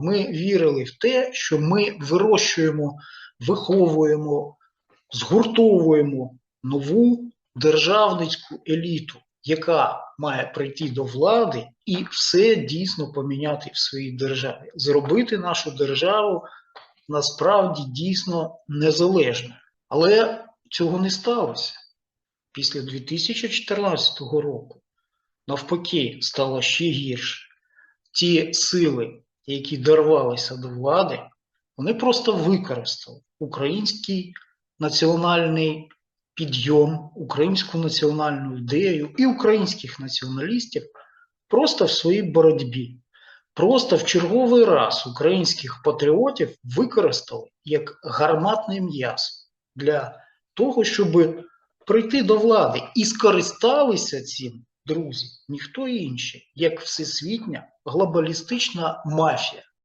Ми вірили в те, що ми вирощуємо, виховуємо, згуртовуємо нову державницьку еліту, яка має прийти до влади і все дійсно поміняти в своїй державі, зробити нашу державу насправді дійсно незалежною. Але цього не сталося. Після 2014 року навпаки стало ще гірше. Ті сили, які дорвалися до влади, вони просто використали український національний підйом, українську національну ідею і українських націоналістів просто в своїй боротьбі. Просто в черговий раз українських патріотів використали як гарматне м'ясо для того, щоб прийти до влади і скористалися цим, друзі, ніхто інший, як всесвітня глобалістична мафія,